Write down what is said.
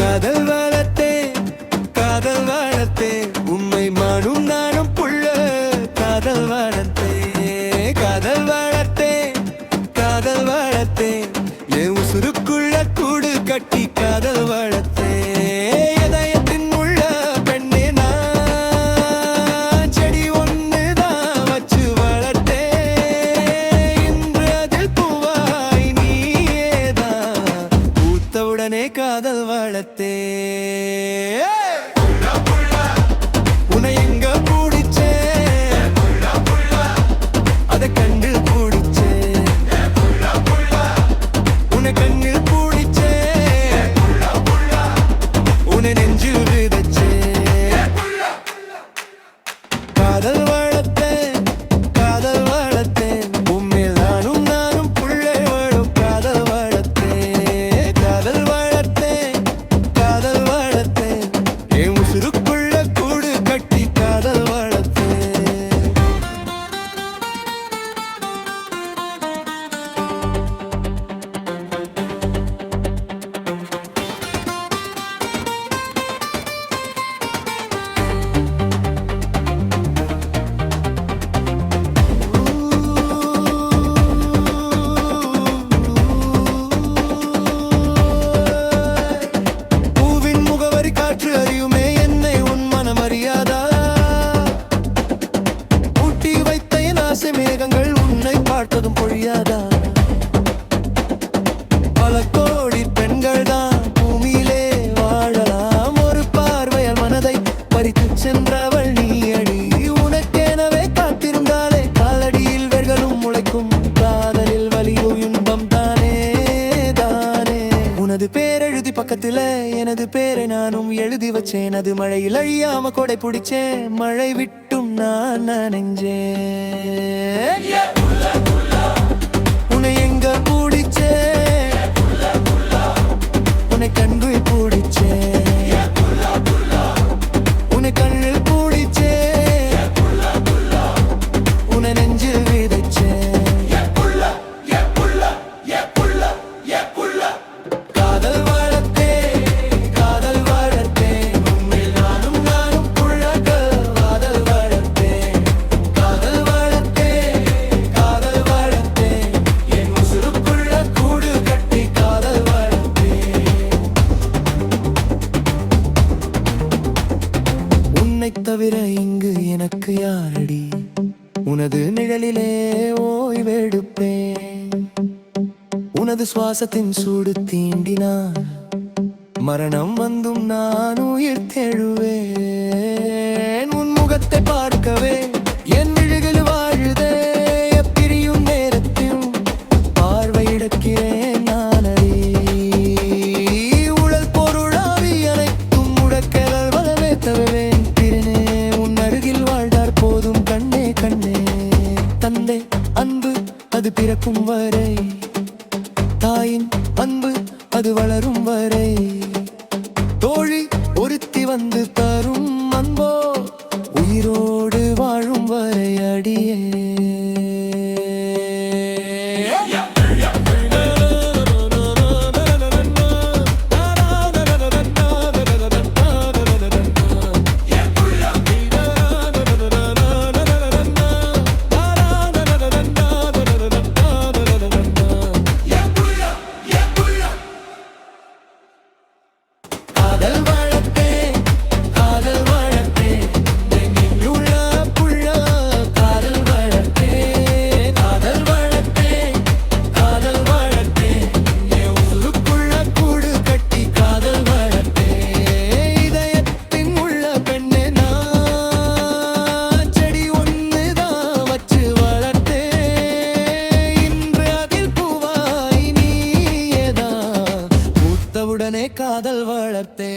காதல் வாழத்தே காதல் வாழத்தே உண்மை மானும் நானும் புள்ள காதல் வாழத்தே காதல் வாழத்தே காதல் வாழத்தே என் உசுருக்குள்ள கட்டி காதல் வாழ இதயத்துல எனது பேரை நானும் எழுதி வச்சேன். அது மழையில் அழியாம கொடை பிடிச்சேன். மழை விட்டும் நான் நனைஞ்சேன். தவிர இங்கு எனக்கு யாரடி? உனது நிழலிலே ஓய்வெடுப்பேன் உனது சுவாசத்தின் சூடு தீண்டினார் மரணம் வந்தும் நான் உயிர் தெழுவேன் உன் முகத்தை பார்க்கவே அது வளரும் வரை உடனே காதல் வளர்த்தே